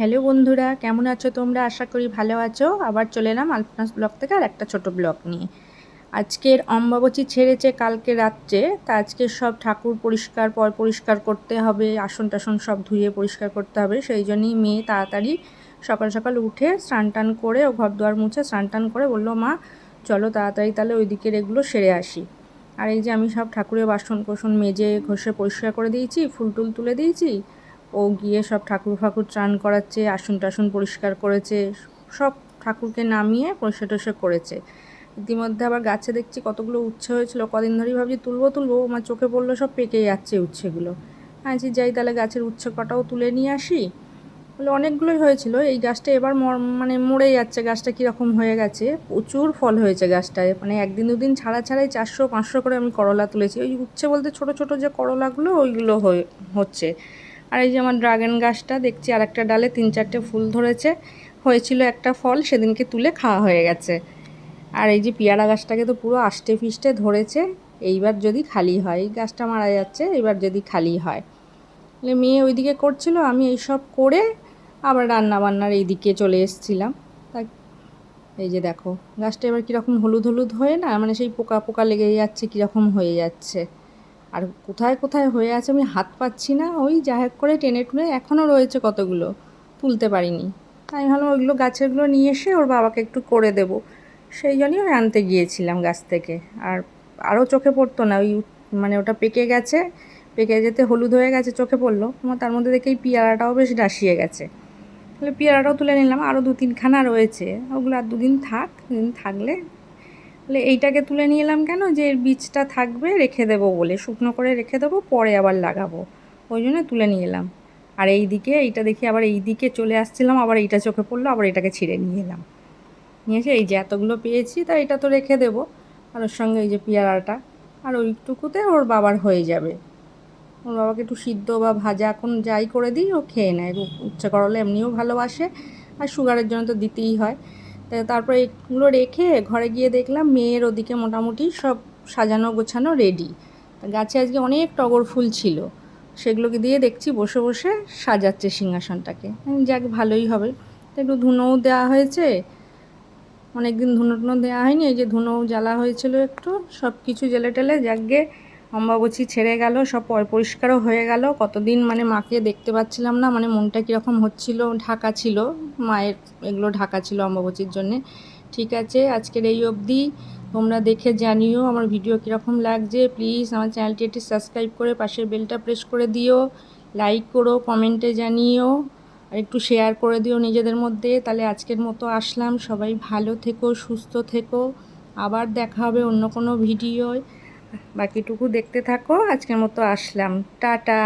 Hello বন্ধুরা, কেমন আছো তোমরা? আশা করি ভালো আছো। আবার চলে এলাম আলপনাস ব্লগ থেকে আর একটা ছোট ব্লগ নিয়ে। আজকের অম্বাবচী ছেড়েছে কালকে রাত্রে, তা আজকে সব ঠাকুর পরিষ্কার, পর পরিষ্কার করতে হবে, আসন টাসন সব ধুয়ে পরিষ্কার করতে হবে। সেই জন্যই মেয়ে তাড়াতাড়ি সকাল সকাল উঠে স্নান টান করে ও ঘর দুয়ার মুছে স্নান টান করে বলল, মা, চলো তাড়াতাড়ি তাহলে ওই দিকের এগুলো সেরে আসি। আর এই যে আমি সব ঠাকুরের বাসন কোসন মেজে ঘষে পরিষ্কার করে দিয়েছি, ফুল টুল তুলে দিয়েছি ও গিয়ে সব ঠাকুর ফাকুর চান করাচ্ছে, আসন টাসন পরিষ্কার করেছে, সব ঠাকুরকে নামিয়ে পরিষ্কার টরিষ্কার করেছে। ইতিমধ্যে আবার গাছে দেখছি কতগুলো উচ্ছে হয়েছিল, কদিন ধরেই ভাবছি তুলবো তুলবো আমার চোখে পড়ল, সব পেকে যাচ্ছে উচ্ছেগুলো। আছি যাই তাহলে গাছের উচ্ছে কটাও তুলে নিয়ে আসি। বলে অনেকগুলোই হয়েছিল, এই গাছটা এবার মানে মরে যাচ্ছে, গাছটা কীরকম হয়ে গেছে, প্রচুর ফল হয়েছে গাছটায় মানে একদিন দুদিন ছাড়া ছাড়াই চারশো, পাঁচশো করে আমি করলা তুলেছি। ওই উচ্ছে বলতে ছোট ছোট যে করলাগুলো, ওইগুলো হয়ে, হচ্ছে। আর এই যে আমার ড্রাগন গাছটা, দেখছি আর একটা ডালে তিন চারটে ফুল ধরেছে। হয়েছিল একটা ফল, সেদিনকে তুলে খাওয়া হয়ে গেছে। আর এই যে পেয়ারা গাছটাকে তো পুরো আষ্টে ফিষ্টে ধরেছে, এইবার যদি খালি হয়, এই গাছটা মারা যাচ্ছে, এবার যদি খালি হয়। মেয়ে ওইদিকে করছিল, আমি এইসব করে আবার রান্না বান্নার এই দিকে চলে এসেছিলাম। তা এই যে দেখো, গাছটা এবার কীরকম হলুদ হলুদ হয়ে না মানে সেই পোকা পোকা লেগে যাচ্ছে, কীরকম হয়ে যাচ্ছে। আর কোথায় কোথায় হয়ে আছে আমি হাত পাচ্ছি না, ওই যা করে টেনে টুনে এখনও রয়েছে কতগুলো, তুলতে পারিনি। আমি ভাবলাম ওইগুলো গাছেরগুলো নিয়ে এসে ওর বাবাকে একটু করে দেবো। সেই জন্যই ওই আনতে গিয়েছিলাম গাছ থেকে। আর আরও চোখে পড়তো না, ওই মানে ওটা পেকে গেছে, পেকে যেতে হলুদ হয়ে গেছে, চোখে পড়ল। তার মধ্যে দেখেই পেয়ারাটাও বেশ ডাসিয়ে গেছে। তাহলে পেয়ারাটাও তুলে নিলাম, আরও দু তিনখানা রয়েছে। ওগুলো আর দুদিন থাক, দুদিন থাকলে তাহলে এইটাকে তুলে নিয়ে এলাম কেন? যে এর বীজটা থাকবে, রেখে দেবো বলে। শুকনো করে রেখে দেবো, পরে আবার লাগাবো। ওই জন্য তুলে নিয়ে এলাম। আর এই দিকে এইটা দেখি আবার এই দিকে চলে আসছিলাম, আবার এইটা চোখে পড়ল, আবার এটাকে ছিঁড়ে নিয়ে এলাম। নিয়ে এসে এই যে এতগুলো পেয়েছি, তা এটা তো রেখে দেবো। আর ওর সঙ্গে এই যে পেয়ারাটা। আর ওইটুকুতে ওর বাবার হয়ে যাবে। ওর বাবাকে একটু সিদ্ধ বা ভাজা এখন যাই করে দিই, ও খেয়ে নেয়। উচ্চ করলে এমনিও ভালোবাসে। আর সুগারের জন্য তো দিতেই হয়। তারপরে এগুলো রেখে ঘরে গিয়ে দেখলাম মেয়ের ওদিকে মোটামুটি সব সাজানো গোছানো রেডি গাছে আজকে অনেক টগর ফুল ছিল। সেগুলোকে দিয়ে দেখছি বসে বসে সাজাচ্ছে সিংহাসনটাকে। যাক, ভালোই হবে। একটু ধুনোও দেওয়া হয়েছে। অনেক দিন ধুনো টুনো দেওয়া হয়নি, এই যে ধুনোও জ্বালা হয়েছিল একটু। সব কিছু জেলে টেলে যাকগে অম্বাবচি ছেড়ে গেল, সব পরিষ্কারও হয়ে গেল। কতদিন মানে মাকে দেখতে পাচ্ছিলাম না মানে মনটা কীরকম হচ্ছিল, ঢাকা ছিল, মায়ের এগুলো ঢাকা ছিল অম্বাবচির জন্যে। ঠিক আছে, আজকের এই অবধি। তোমরা দেখে জানিও আমার ভিডিও কীরকম লাগছে। প্লিজ আমার চ্যানেলটি একটি সাবস্ক্রাইব করে পাশের বেলটা প্রেস করে দিও। লাইক করো, কমেন্টে জানিও। আর একটু শেয়ার করে দিও নিজেদের মধ্যে। তাহলে আজকের মতো আসলাম। সবাই ভালো থেকো, সুস্থ থেকো। আবার দেখা হবে অন্য কোনো ভিডিওয়। বাকিটুকু দেখতে থাকো আজকের মতো আসলাম। টাটা।